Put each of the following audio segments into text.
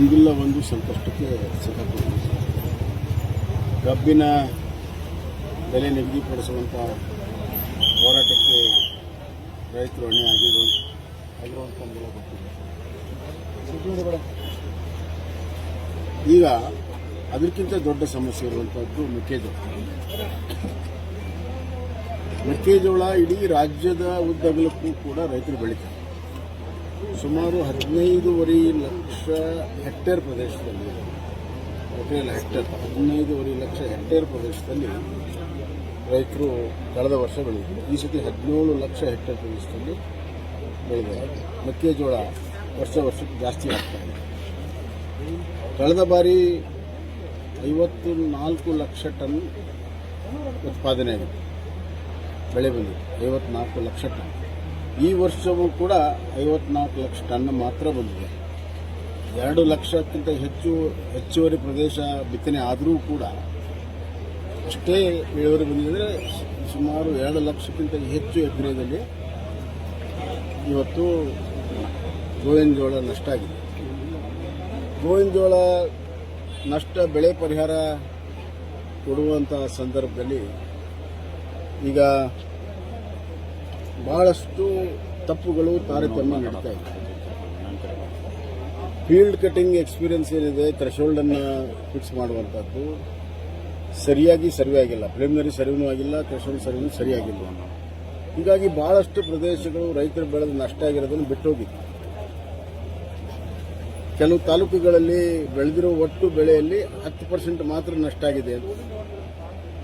ಒಂದಿಲ್ಲ ಒಂದು ಸಂಕಷ್ಟಕ್ಕೆ ಸಿಕ್ಕಾಕೊಂಡಿದೆ ಕಬ್ಬಿನ ಬೆಲೆ ನಿಗದಿಪಡಿಸುವಂಥ ಹೋರಾಟಕ್ಕೆ ರೈತರು ಹೊಣೆ ಆಗಿರೋ ಆಗಿರುವಂಥದ್ದೆಲ್ಲ ಗೊತ್ತಿದೆ ಈಗ ಅದಕ್ಕಿಂತ ದೊಡ್ಡ ಸಮಸ್ಯೆ ಇರುವಂಥದ್ದು ಮೆಕ್ಕೆಜೋಳ. ಮೆಕ್ಕೆಜೋಳ ಇಡೀ ರಾಜ್ಯದ ಉದ್ದಗಲಕ್ಕೂ ಕೂಡ ರೈತರು ಬೆಳೀತಾರೆ. ಸುಮಾರು ಹದಿನೈದೂವರೆ ಲಕ್ಷ ಹೆಕ್ಟೇರ್ ಪ್ರದೇಶದಲ್ಲಿ ಹೆಕ್ಟೇರ್, ಹದಿನೈದೂವರೆ ಲಕ್ಷ ಹೆಕ್ಟೇರ್ ಪ್ರದೇಶದಲ್ಲಿ ರೈತರು ಕಳೆದ ವರ್ಷ ಬೆಳೆದಿದ್ದಾರೆ. ಈ ಸತಿ ಹದಿನೇಳು ಲಕ್ಷ ಹೆಕ್ಟೇರ್ ಪ್ರದೇಶದಲ್ಲಿ ಬೆಳೆದಿದ್ದಾರೆ ಮೆಕ್ಕೆಜೋಳ ವರ್ಷ ವರ್ಷಕ್ಕೆ ಜಾಸ್ತಿ ಆಗ್ತಾ ಇದೆ. ಕಳೆದ ಬಾರಿ ಐವತ್ತು ನಾಲ್ಕು ಲಕ್ಷ ಟನ್ ಉತ್ಪಾದನೆ ಆಗಿದೆ. ಬೆಳೆ ಬಂದಿದೆ. ಐವತ್ನಾಲ್ಕು ಲಕ್ಷ ಟನ್. ಈ ವರ್ಷವೂ ಕೂಡ ಐವತ್ನಾಲ್ಕು ಲಕ್ಷ ಟನ್ ಮಾತ್ರ ಬಂದಿದೆ. ಎರಡು ಲಕ್ಷಕ್ಕಿಂತ ಹೆಚ್ಚು, ಹೆಚ್ಚುವರಿ ಪ್ರದೇಶ ಬಿತ್ತನೆ ಆದರೂ ಕೂಡ ಅಷ್ಟೇ ಇಳುವರಿ ಬಂದಿದೆ. ಸುಮಾರು ಎರಡು ಲಕ್ಷಕ್ಕಿಂತ ಹೆಚ್ಚು ಎಕರೆದಲ್ಲಿ ಇವತ್ತು ಗೋವಿನ ಜೋಳ ನಷ್ಟ ಆಗಿದೆ. ಗೋವಿನ ಜೋಳ ನಷ್ಟ, ಬೆಳೆ ಪರಿಹಾರ ಕೊಡುವಂಥ ಸಂದರ್ಭದಲ್ಲಿ ಈಗ ಬಹಳಷ್ಟು ತಪ್ಪುಗಳು ತಾರತಮ್ಯ ನಡೀತಾ ಇದೆ. ಫೀಲ್ಡ್ ಕಟಿಂಗ್ ಎಕ್ಸ್ಪೀರಿಯನ್ಸ್ ಏನಿದೆ ಥ್ರೆಶೋಲ್ಡನ್ನು ಫಿಕ್ಸ್ ಮಾಡುವಂಥದ್ದು. ಸರಿಯಾಗಿ ಸರ್ವೆ ಆಗಿಲ್ಲ. ಪ್ರಿಲಿಮಿನರಿ ಸರ್ವೆನೂ ಆಗಿಲ್ಲ ಥ್ರೆಶೋಲ್ಡ್ ಸರ್ವೆನೂ ಸರಿಯಾಗಿಲ್ಲ. ಹೀಗಾಗಿ ಬಹಳಷ್ಟು ಪ್ರದೇಶಗಳು ರೈತರು ಬೆಳೆದು ನಷ್ಟ ಆಗಿರೋದನ್ನು ಬಿಟ್ಟೋಗಿತ್ತು ಕೆಲವು ತಾಲೂಕುಗಳಲ್ಲಿ ಬೆಳೆದಿರೋ ಒಟ್ಟು ಬೆಳೆಯಲ್ಲಿ ಹತ್ತು ಪರ್ಸೆಂಟ್ ಮಾತ್ರ ನಷ್ಟ ಆಗಿದೆ ಅದು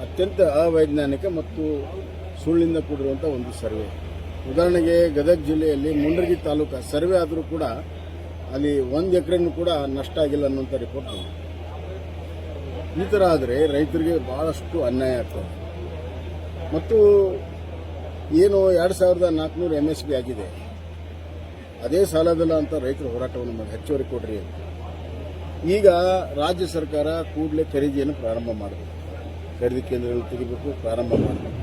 ಅತ್ಯಂತ ಅವೈಜ್ಞಾನಿಕ ಮತ್ತು ಸುಳ್ಳಿಂದ ಕೂಡಿರುವಂಥ ಒಂದು ಸರ್ವೆ. ಉದಾಹರಣೆಗೆ ಗದಗ ಜಿಲ್ಲೆಯಲ್ಲಿ ಮುಂಡರಗಿ ತಾಲೂಕು ಸರ್ವೆ ಆದರೂ ಕೂಡ ಅಲ್ಲಿ ಒಂದು ಎಕರೆನೂ ಕೂಡ ನಷ್ಟ ಆಗಿಲ್ಲ ಅನ್ನೋಂಥ ರಿಪೋರ್ಟ್ ಬಂದಿದೆ. ಈ ಥರ ಆದರೆ ರೈತರಿಗೆ ಭಾಳಷ್ಟು ಅನ್ಯಾಯ ಆಗ್ತದೆ. ಮತ್ತು ಏನು ಎರಡು ಸಾವಿರದ ನಾಲ್ಕುನೂರು ಎಂ ಎಸ್ ಬಿ ಆಗಿದೆ. ಅದೇ ಸಾಲದಲ್ಲ ಅಂತ ರೈತರು ಹೋರಾಟವನ್ನು ಮಾಡಿ, ಹೆಚ್ಚುವರಿ ಕೊಡ್ರಿ ಈಗ ರಾಜ್ಯ ಸರ್ಕಾರ ಕೂಡಲೇ ಖರೀದಿಯನ್ನು ಪ್ರಾರಂಭ ಮಾಡಬೇಕು. ಖರೀದಿ ಕೇಂದ್ರಗಳು ತೆಗಿಬೇಕು, ಪ್ರಾರಂಭ ಮಾಡಬೇಕು.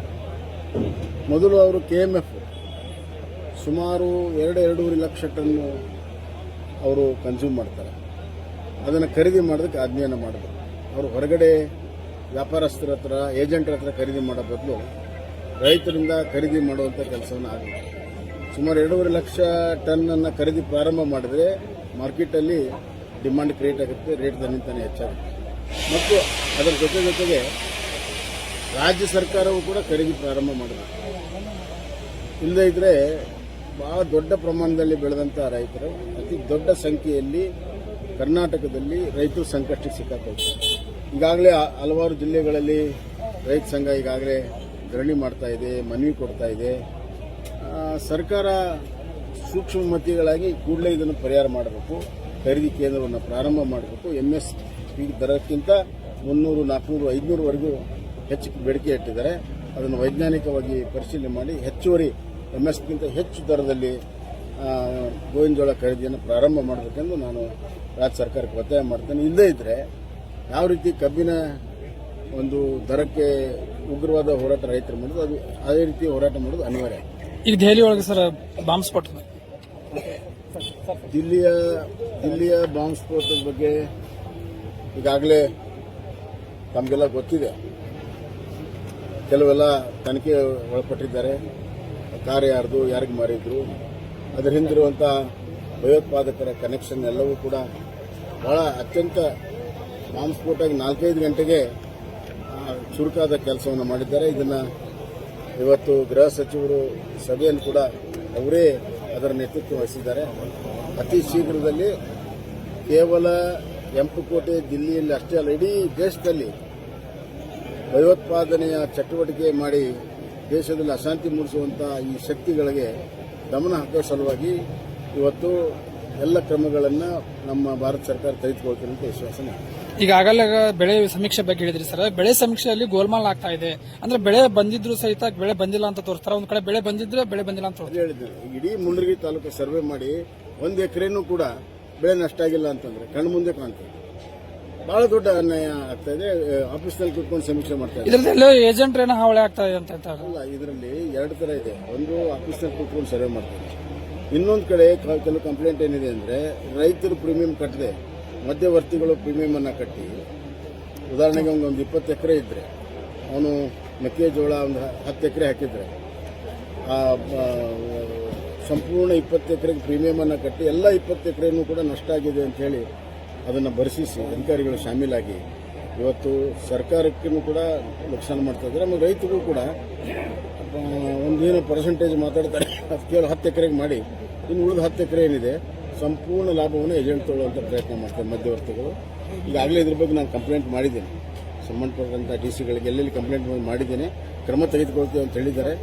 ಮೊದಲು ಅವರು ಕೆ ಎಂ ಎಫ್ ಸುಮಾರು ಎರಡು ಎರಡೂವರೆ ಲಕ್ಷ ಟನ್ನು ಅವರು ಕನ್ಸ್ಯೂಮ್ ಮಾಡ್ತಾರೆ. ಅದನ್ನು ಖರೀದಿ ಮಾಡೋದಕ್ಕೆ ಆಜ್ಞೆಯನ್ನು ಮಾಡಬೇಕು ಅವರು ಹೊರಗಡೆ ವ್ಯಾಪಾರಸ್ಥರ ಹತ್ರ ಏಜೆಂಟ್ರ ಹತ್ರ ಖರೀದಿ ಮಾಡೋ ಬದಲು ರೈತರಿಂದ ಖರೀದಿ ಮಾಡುವಂಥ ಕೆಲಸವನ್ನು ಆಗಬೇಕು ಸುಮಾರು ಎರಡೂವರೆ ಲಕ್ಷ ಟನ್ನನ್ನು ಖರೀದಿ ಪ್ರಾರಂಭ ಮಾಡಿದರೆ ಮಾರ್ಕೆಟಲ್ಲಿ ಡಿಮಾಂಡ್ ಕ್ರಿಯೇಟ್ ಆಗುತ್ತೆ ರೇಟ್ ತನ್ನಿಂತಾನೆ ಹೆಚ್ಚಾಗುತ್ತೆ. ಮತ್ತು ಅದರ ಜೊತೆ ಜೊತೆಗೆ ರಾಜ್ಯ ಸರ್ಕಾರವು ಕೂಡ ಖರೀದಿ ಪ್ರಾರಂಭ ಮಾಡಬೇಕು ಇಲ್ಲದೇ ಇದ್ರೆ ಬಹಳ ದೊಡ್ಡ ಪ್ರಮಾಣದಲ್ಲಿ ಬೆಳೆದಂಥ ರೈತರು, ಅತಿ ದೊಡ್ಡ ಸಂಖ್ಯೆಯಲ್ಲಿ ಕರ್ನಾಟಕದಲ್ಲಿ ರೈತರು ಸಂಕಷ್ಟಕ್ಕೆ ಸಿಕ್ಕಾಕೊಳ್ತಾರೆ ಈಗಾಗಲೇ ಹಲವಾರು ಜಿಲ್ಲೆಗಳಲ್ಲಿ ರೈತ ಸಂಘ ಈಗಾಗಲೇ ಧರಣಿ ಮಾಡ್ತಾ ಇದೆ, ಮನವಿ ಕೊಡ್ತಾ ಇದೆ. ಸರ್ಕಾರ ಸೂಕ್ಷ್ಮ ಮತಿಗಳಾಗಿ ಕೂಡಲೇ ಇದನ್ನು ಪರಿಹಾರ ಮಾಡಬೇಕು, ಖರೀದಿ ಕೇಂದ್ರವನ್ನು ಪ್ರಾರಂಭ ಮಾಡಬೇಕು. ಎಂ ಎಸ್ ಪಿ ದರಕ್ಕಿಂತ ಮುನ್ನೂರು, ನಾಲ್ಕುನೂರು ಐದುನೂರವರೆಗೂ ಹೆಚ್ಚು ಬೇಡಿಕೆ ಇಟ್ಟಿದ್ದಾರೆ. ಅದನ್ನು ವೈಜ್ಞಾನಿಕವಾಗಿ ಪರಿಶೀಲನೆ ಮಾಡಿ ಹೆಚ್ಚುವರಿ ಎಂ ಎಸ್ ಪಿಗಿಂತ ಹೆಚ್ಚು ದರದಲ್ಲಿ ಗೋವಿನ ಜೋಳ ಖರೀದಿಯನ್ನು ಪ್ರಾರಂಭ ಮಾಡಬೇಕೆಂದು ನಾನು ರಾಜ್ಯ ಸರ್ಕಾರಕ್ಕೆ ಒತ್ತಾಯ ಮಾಡ್ತೇನೆ. ಇಲ್ಲದೇ ಇದ್ದರೆ ಯಾವ ರೀತಿ ಕಬ್ಬಿನ ಒಂದು ದರಕ್ಕೆ ಉಗ್ರವಾದ ಹೋರಾಟ ರೈತರು ಮಾಡೋದು ಅದು ಅದೇ ರೀತಿ ಹೋರಾಟ ಮಾಡೋದು ಅನಿವಾರ್ಯ ಈಗ ದೆಹಲಿ ಒಳಗೆ ಸರ್ ಬಾಂಬ್ ಸ್ಫೋಟ. ದಿಲ್ಲಿಯ ದಿಲ್ಲಿಯ ಬಾಂಬ್ ಸ್ಫೋಟದ ಬಗ್ಗೆ ಈಗಾಗಲೇ ತಮಗೆಲ್ಲ ಗೊತ್ತಿದೆ. ಕೆಲವೆಲ್ಲ ತನಿಖೆ ಒಳಪಟ್ಟಿದ್ದಾರೆ. ಕಾರ್ ಯಾರ್ದು, ಯಾರಿಗೆ ಮಾರಿದ್ರು, ಅದರ ಹಿಂದಿರುವಂಥ ಭಯೋತ್ಪಾದಕರ ಕನೆಕ್ಷನ್ ಎಲ್ಲವೂ ಕೂಡ ಬಹಳ ಅತ್ಯಂತ ಬಾಂಬ್ಸ್ಫೋಟಾಗಿ ನಾಲ್ಕೈದು ಗಂಟೆಗೆ ಚುರುಕಾದ ಕೆಲಸವನ್ನು ಮಾಡಿದ್ದಾರೆ. ಇದನ್ನು ಇವತ್ತು ಗೃಹ ಸಚಿವರು, ಸಭೆಯನ್ನು ಕೂಡ ಅವರೇ ಅದರ ನೇತೃತ್ವ ವಹಿಸಿದ್ದಾರೆ. ಅತಿ ಶೀಘ್ರದಲ್ಲಿ ಕೇವಲ ಕೆಂಪುಕೋಟೆ ದಿಲ್ಲಿಯಲ್ಲಿ ಅಷ್ಟೇ ಅಲ್ಲ, ಇಡೀ ದೇಶದಲ್ಲಿ ಭಯೋತ್ಪಾದನೆಯ ಚಟುವಟಿಕೆ ಮಾಡಿ ದೇಶದಲ್ಲಿ ಅಶಾಂತಿ ಮೂಡಿಸುವಂಥ ಈ ಶಕ್ತಿಗಳಿಗೆ ಗಮನ ಹಾಕುವ ಸಲುವಾಗಿ ಇವತ್ತು ಎಲ್ಲ ಕ್ರಮಗಳನ್ನು ನಮ್ಮ ಭಾರತ ಸರ್ಕಾರ ತೆಗೆದುಕೊಳ್ತೀನಿ ಅಂತ ವಿಶ್ವಾಸ ಇದೆ. ಈಗಾಗಲೇ ಬೆಳೆ ಸಮೀಕ್ಷೆ ಬಗ್ಗೆ ಹೇಳಿದ್ರಿ ಸರ್. ಬೆಳೆ ಸಮೀಕ್ಷೆಯಲ್ಲಿ ಗೋಲ್ಮಾಲ್ ಆಗ್ತಾ ಇದೆ. ಅಂದ್ರೆ ಬೆಳೆ ಬಂದಿದ್ರು ಸಹಿತ ಬೆಳೆ ಬಂದಿಲ್ಲ ಅಂತ ತೋರಿಸ್ತಾರೆ. ಒಂದ್ ಕಡೆ ಬೆಳೆ ಬಂದಿದ್ರೆ ಬೆಳೆ ಬಂದಿಲ್ಲ ಅಂತ ಹೇಳಿದ್ರು ಇಡೀ ಮುಂಡರಗಿ ತಾಲೂಕು ಸರ್ವೆ ಮಾಡಿ ಒಂದು ಎಕರೆನೂ ಕೂಡ ಬೆಳೆ ನಷ್ಟ ಆಗಿಲ್ಲ ಅಂತಂದ್ರೆ ಕಣ್ಣು ಮುಂದೆ ಕಾಣ್ತದೆ. ಬಹಳ ದೊಡ್ಡ ಅನ್ಯಾಯ ಆಗ್ತಾ ಇದೆ. ಆಫೀಸ್ನಲ್ಲಿ ಕೂತ್ಕೊಂಡು ಸಮೀಕ್ಷೆ ಮಾಡ್ತಾ ಇದ್ದಾರೆ. ಏಜೆಂಟ್ ಏನೋ ಹಾವಳಿ ಆಗ್ತಾ ಇದೆ ಅಂತ ಹೇಳ್ತಾರೆ. ಅಲ್ಲ ಇದರಲ್ಲಿ ಎರಡು ತರ ಇದೆ. ಒಂದು ಆಫೀಸ್ನಲ್ಲಿ ಕೂತ್ಕೊಂಡು ಸರ್ವೆ ಮಾಡ್ತಾರೆ. ಇನ್ನೊಂದು ಕಡೆ ಕೆಲವು ಕಂಪ್ಲೇಂಟ್ ಏನಿದೆ ಅಂದ್ರೆ ರೈತರು ಪ್ರೀಮಿಯಂ ಕಟ್ಟದೆ ಮಧ್ಯವರ್ತಿಗಳು ಪ್ರೀಮಿಯಂ ಅನ್ನ ಕಟ್ಟಿ. ಉದಾಹರಣೆಗೆ ಒಂದು ಒಂದು ಇಪ್ಪತ್ತು ಎಕರೆ ಇದ್ರೆ ಅವನು ಮೆಕ್ಕೆಜೋಳ ಒಂದು ಹತ್ತು ಎಕರೆ ಹಾಕಿದ್ರೆ ಸಂಪೂರ್ಣ ಇಪ್ಪತ್ತು ಎಕರೆಗೆ ಪ್ರೀಮಿಯಮನ್ನು ಕಟ್ಟಿ ಎಲ್ಲ ಇಪ್ಪತ್ತು ಎಕರೆನೂ ಕೂಡ ನಷ್ಟ ಆಗಿದೆ ಅಂತ ಹೇಳಿ ಅದನ್ನು ಭರಿಸಿಸಿ ಅಧಿಕಾರಿಗಳು ಶಾಮೀಲಾಗಿ ಇವತ್ತು ಸರ್ಕಾರಕ್ಕೂ ಕೂಡ ನುಕ್ಸಾನ ಮಾಡ್ತಾ ಇದ್ದಾರೆ. ಆಮೇಲೆ ರೈತರಿಗೂ ಕೂಡ ಒಂದೇನೋ ಪರ್ಸೆಂಟೇಜ್ ಮಾತಾಡ್ತಾರೆ. ಅದು ಕೇವಲ ಹತ್ತು ಎಕರೆಗೆ ಮಾಡಿ ಇನ್ನು ಉಳಿದ ಹತ್ತು ಎಕರೆ ಏನಿದೆ ಸಂಪೂರ್ಣ ಲಾಭವನ್ನು ಏಜೆಂಟ್ ತೊಗೊಳ್ಳುವಂಥ ಪ್ರಯತ್ನ ಮಾಡ್ತಾರೆ ಮಧ್ಯವರ್ತಿಗಳು. ಈಗಾಗಲೇ ಇದ್ರ ಬಗ್ಗೆ ನಾನು ಕಂಪ್ಲೇಂಟ್ ಮಾಡಿದ್ದೀನಿ. ಸಂಬಂಧಪಟ್ಟಂಥ ಡಿ ಸಿಗಳಿಗೆ ಎಲ್ಲೆಲ್ಲಿ ಕಂಪ್ಲೇಂಟ್ ಮಾಡಿದ್ದೇನೆ. ಕ್ರಮ ತೆಗೆದುಕೊಳ್ತೀವಿ ಅಂತ ಹೇಳಿದ್ದಾರೆ.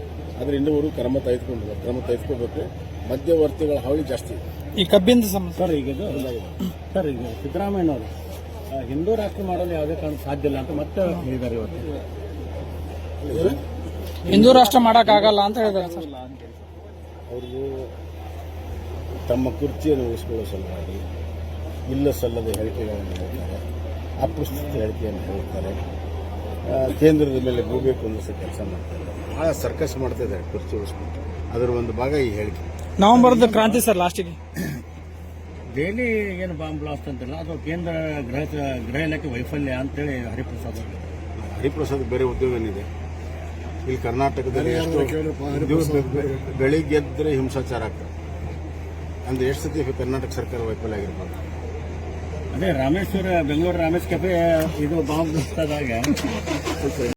ಆದರೆ ಇನ್ನೂವರೆಗೂ ಕ್ರಮ ತೆಗೆದುಕೊಂಡಿಲ್ಲ. ಕ್ರಮ ತೆಗೆದುಕೋಬೇಕು ಮಧ್ಯವರ್ತಿಗಳ ಹಾವಳಿ ಜಾಸ್ತಿ ಇದೆ. ಈ ಕಬ್ಬಿಂದ ಸಮಸ್ಯೆ ಸರ್ ಈಗ ಸರ್ ಈಗ ಸಿದ್ದರಾಮಯ್ಯನವರು ಆ, ಹಿಂದೂ ರಾಷ್ಟ್ರ ಮಾಡಲು ಯಾವುದೇ ಕಾರಣ ಸಾಧ್ಯ ಇಲ್ಲ ಅಂತ ಮತ್ತೆ ಹೇಳಿದ್ದಾರೆ ಇವತ್ತು. ಹಿಂದೂ ರಾಷ್ಟ್ರ ಮಾಡಕ್ ಆಗಲ್ಲ ಅಂತ ಹೇಳಿದ್ದಾರೆ ಸರ್. ಅವ್ರಿಗೂ ತಮ್ಮ ಕುರ್ಚಿಯನ್ನು ಉಳಿಸ್ಕೊಳ್ಳೋ ಸಲುವಾಗಿ ಇಲ್ಲ ಸಲ್ಲದ ಹೇಳಿಕೆಗಳನ್ನು ಹೇಳ್ತಾರೆ ಅಪ್ರಸ್ತುತ ಹೇಳಿಕೆಯನ್ನು ಹೇಳ್ತಾರೆ. ಆ, ಕೇಂದ್ರದ ಮೇಲೆ ಹೋಗ್ಬೇಕು ಅನ್ನಿಸೋ ಕೆಲಸ ಮಾಡ್ತಾರೆ ಭಾಳ ಸರ್ಕಸ್ ಮಾಡ್ತಾ ಇದ್ದಾರೆ ಕುರ್ಚಿ ಉಳಿಸ್ಕೊಂಡು. ಅದರ ಒಂದು ಭಾಗ ಈ ಹೇಳಿಕೆ. ನವೆಂಬರ್ದ ಕ್ರಾಂತಿ ಸರ್ ಲಾಸ್ಟಿಗೆ. ಡೈಲಿ ಏನು ಬಾಂಬ್ ಬ್ಲಾಸ್ಟ್ ಅಂತಲ್ಲ ಅದು ಕೇಂದ್ರ ಗೃಹ ಗೃಹ ಇಲಾಖೆ ವೈಫಲ್ಯ ಅಂತೇಳಿ ಹರಿಪ್ರಸಾದ್ ಅವರು ಹರಿಪ್ರಸಾದ್ ಬೇರೆ ಉದ್ಯೋಗ ಏನಿದೆ? ಇಲ್ಲಿ ಕರ್ನಾಟಕದಲ್ಲಿ ಎಷ್ಟು ದಿವಸ ಬೆಳಿಗ್ಗೆ ಎದ್ದರೆ ಹಿಂಸಾಚಾರ ಆಗ್ತದೆ. ಅಂದ್ರೆ ಎಷ್ಟು ಸತಿ ಕರ್ನಾಟಕ ಸರ್ಕಾರ ವೈಫಲ್ಯ ಆಗಿರ್ಬೋದು? ಅದೇ ರಾಮೇಶ್ವರ ಬೆಂಗಳೂರು ರಾಮೇಶ್ ಕೆಫೆ ಇದು ಬಾಂಬ್ ಬ್ಲಾಸ್ಟ್ ಆದಾಗ